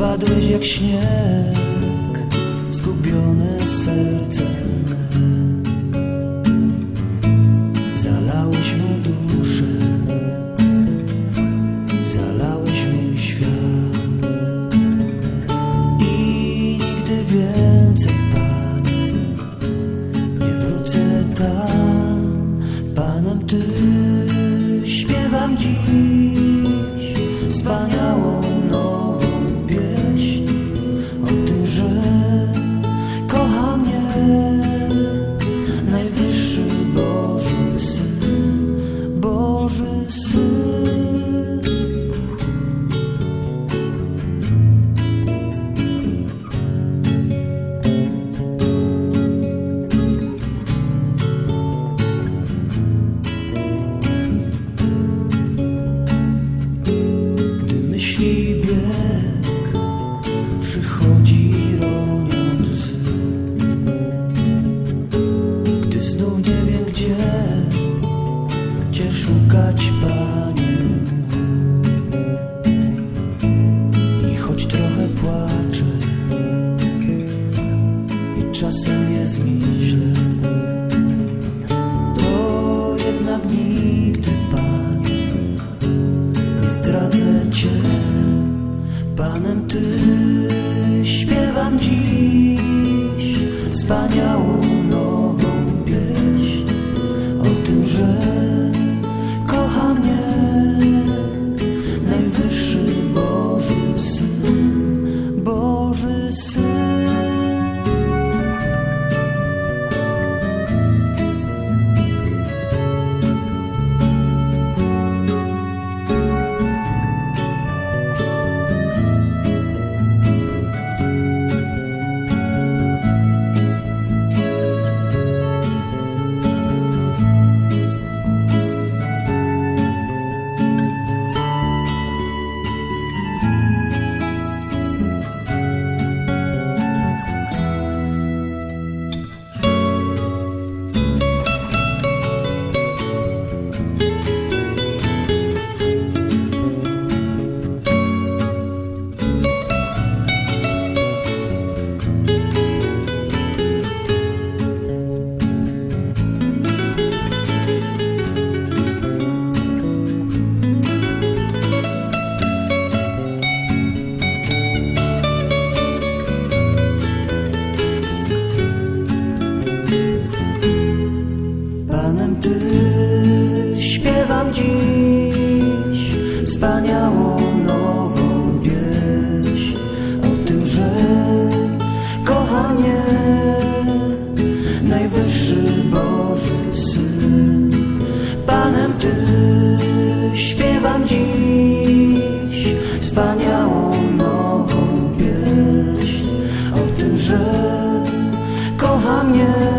spadłeś jak śnieg, zgubione serce. Zalałeś mą duszę, zalałeś mój świat. I nigdy więcej, Panie, nie wrócę tam, Panem Ty śpiewam dziś Panie. I choć trochę płaczę I czasem mi źle To jednak nigdy Panie nie zdradzę Cię, Panem Ty śpiewam dziś wspaniałą śpiewam dziś wspaniałą nową pieśń o tym, że kocha mnie